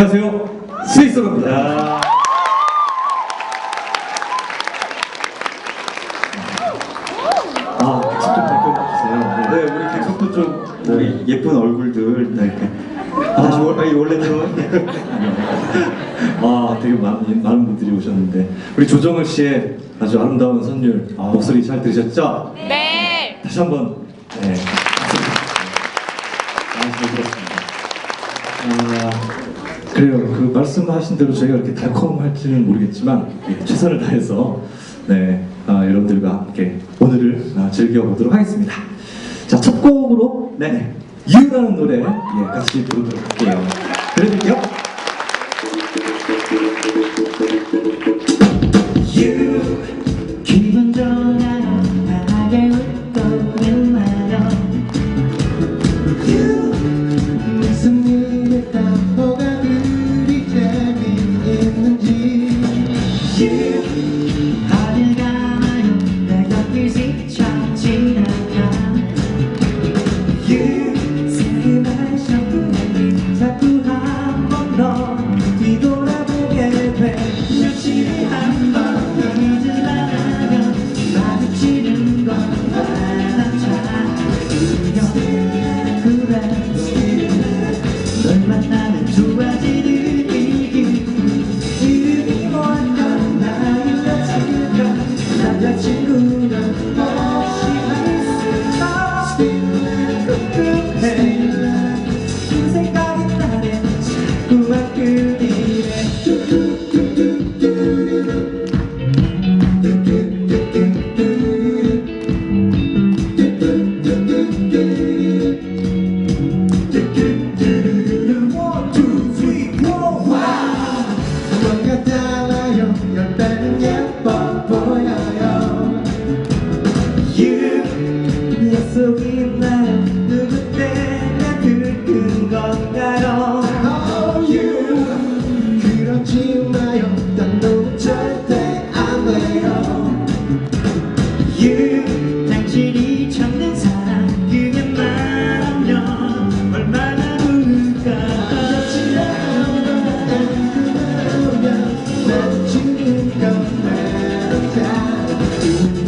안녕하세요. 스위스로입니다. 아, 객석 좀 밝혀주세요. 네, 우리 객석도 좀 우리 예쁜 얼굴들 네. 아, 원- 아니, 원래는 아, 되게 많은 많은 분들이 오셨는데 우리 조정을 씨의 아주 아름다운 선율 목소리 잘 들으셨죠? 네. 다시 한번 네. 아 잘 들었습니다. 아, 그래요. 그 말씀하신 대로 저희가 이렇게 달콤할지는 모르겠지만 예, 최선을 다해서 네 아, 여러분들과 함께 오늘을 아, 즐겨보도록 하겠습니다. 자 첫 곡으로 네 유라는 노래 예, 같이 부르도록 할게요. 들려드릴게요. 남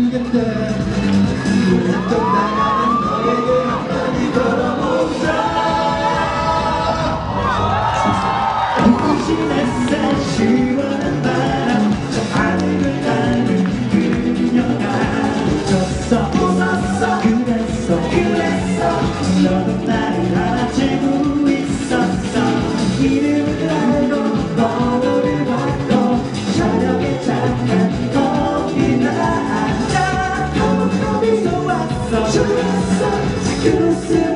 모르겠 좋았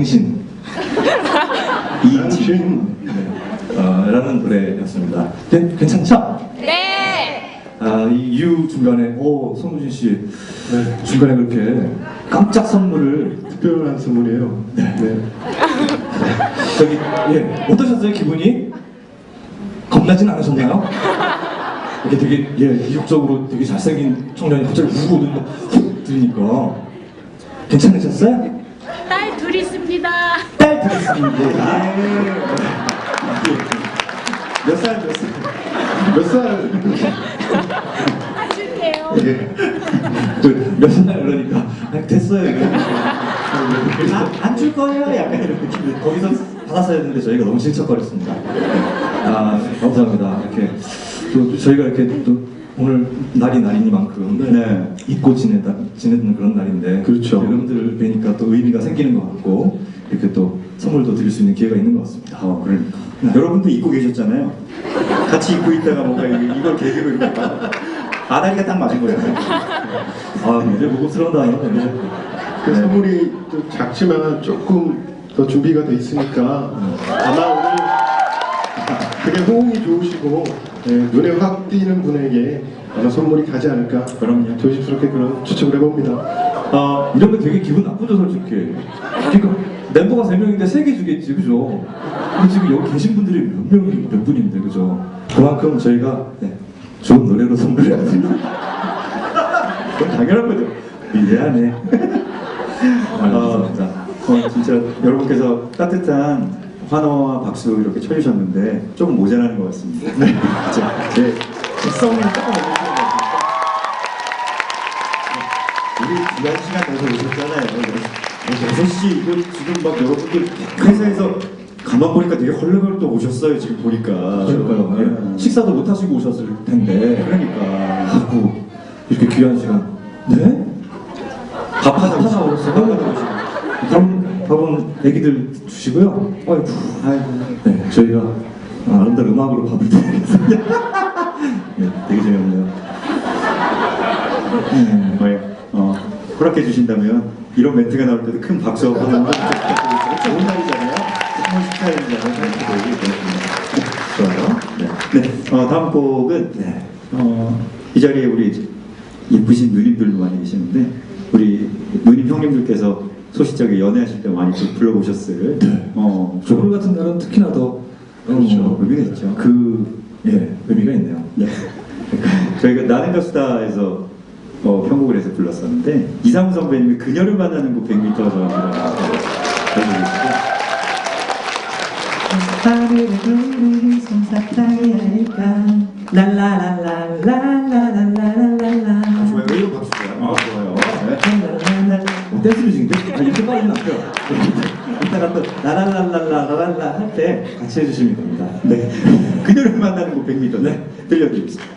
당신 이진 어, 라는 노래였습니다. 네, 괜찮죠? 네. 아, 이유 중간에 오 송무진 씨 네, 중간에 그렇게 깜짝 선물을 특별한 선물이에요 네. 저기 예 어떠셨어요 기분이? 겁나진 않으셨나요? 이게 되게 예 이국적으로 되게 잘생긴 청년이 갑자기 우고 오는 거훅 들으니까 괜찮으셨어요? 딸둘 있습니다. 딸살 들었습니다. 몇 살, 몇 살? 몇 살? 예. 몇 살 그러니까 아, 됐어요. 안 줄 거예요? 약간 이런 느낌. 거기서 받았어야 했는데 저희가 너무 실척거렸습니다. 아 감사합니다. 이렇게 또 저희가 이렇게 또 오늘 날이 날이니만큼 네. 잊고 지내다 지내는 그런 날인데 그렇죠. 여러분들을 뵈니까 또 의미가 생기는 것 같고 이렇게 또 선물도 드릴 수 있는 기회가 있는 것 같습니다. 어, 그러니까. 여러분도 입고 계셨잖아요. 같이 입고 있다가 뭔가 이- 이걸 계기로 이렇게 딱 아다리가 딱 맞은 거잖아요. 아 굉장히 무겁스러운 단어네. 그 선물이 또 작지만 조금 더 준비가 돼 있으니까 아마 오늘 되게 호응이 좋으시고 예, 눈에 확 띄는 분에게 아마 선물이 가지 않을까 그럼요. 조심스럽게 그런 추측을 해봅니다. 아 이런 거 되게 기분 나쁘죠 솔직히. 그러니까 멤버가 세 명인데 세개 주겠지 그죠? 근데 지금 여기 계신 분들이 몇 명이 몇 분인데 그죠? 그만큼 저희가 네, 좋은 노래로 선물해야 됩니다. 그건 당연한 거죠. 미안해. 아, 아, 자, 어, 진짜 여러분께서 따뜻한 환호와 박수 이렇게 쳐주셨는데 조금 모자라는 것 같습니다. 네. 자, 제 직성을 조금 같습니다. 우리 두한 시간 내서 오셨잖아요. 6시 이거 지금 막 여러분들 회사에서 가만 보니까 되게 헐레벌떡 오셨어요. 지금 보니까. 그러니까요. 네. 식사도 못 하시고 오셨을 텐데. 그러니까. 하고 이렇게 귀한 시간. 네? 밥 하나 하나 오셨어요? 그럼 애기들 주시고요. 아이고. 아이고. 네, 저희가 아, 아름다운 음악으로 밥을 드리겠습니다. 네, 되게 재미없네요. 네. 네, 어, 허락해 주신다면 이런 멘트가 나올 때도 큰 박수 한번 한번 부탁드리겠습니다. 좋은 날이잖아요. 정말 축하해주잖아요. 생각해보기 좋아요. 네, 네. 어, 다음 곡은 네. 어, 이 자리에 우리 예쁘신 누님들도 많이 계시는데 우리 누님 형님들께서 소시적에 연애하실 때 많이 또 불러보셨을 네. 어, 저 오늘 같은 날은 특히나 더 그렇죠. 어, 의미가 있죠. 그 예, 의미가 있네요. 네. 저희가 나는 가수다에서 어, 편곡을 해서 불렀었는데 이상우 선배님이 그녀를 만나는 곳 100m 전이라는 하늘의 구름이 솜사탕이 아닐까 랄라랄랄랄랄랄랄랄라 댄스 뮤직인데? 아, 이렇게 빠르진 않고요. 이따가 또 라랄랄랄라랄라 할 때 같이 해주시면 됩니다. 네. 그녀를 만나는 곳 100m 네. 들려드리겠습니다.